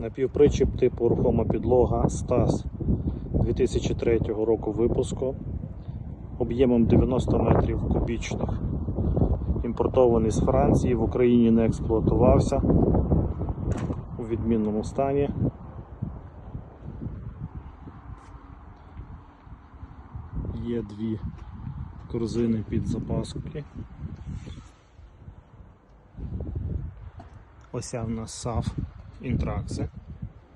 Напівпричіп типу рухома підлога Стас 2003 року випуску об'ємом 90 метрів кубічних. Імпортований з Франції, в Україні не експлуатувався у відмінному стані. Є дві корзини під запаски. Ося в нас SAF інтракси,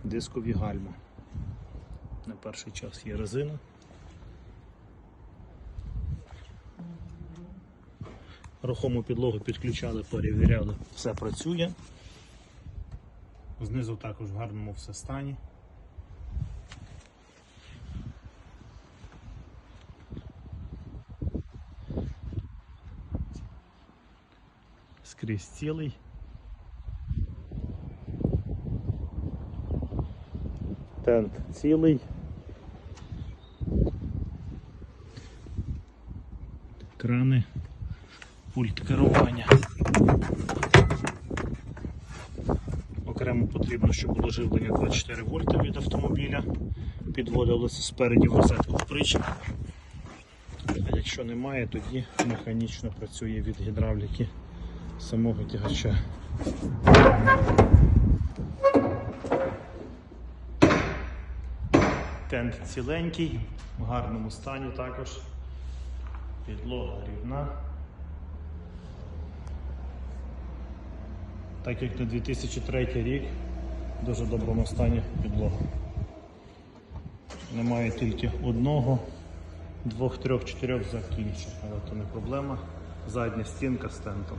дискові гальма. На перший час є резина. Рухому підлогу підключали, перевіряли, все працює. Знизу також в гарному все стані. Скрізь цілий. Тент цілий. Крани, пульт керування. Окремо потрібно, щоб було живлення 24 вольти від автомобіля. Підводилося спереді розетку в причіп. А якщо немає, тоді механічно працює від гідравліки самого тягача. Тент ціленький, в гарному стані також. Підлога рівна. Так як на 2003 рік в дуже доброму стані підлога. Немає тільки одного, двох, трьох, чотирьох закінчень, але то не проблема. Задня стінка з тентом.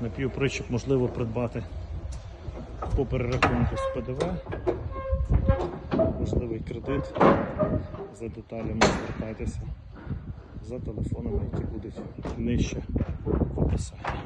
Напівпричіп можливо придбати по перерахунку з ПДВ. Можливий кредит. За деталями звертайтеся за телефонами, які будуть нижче в описанні.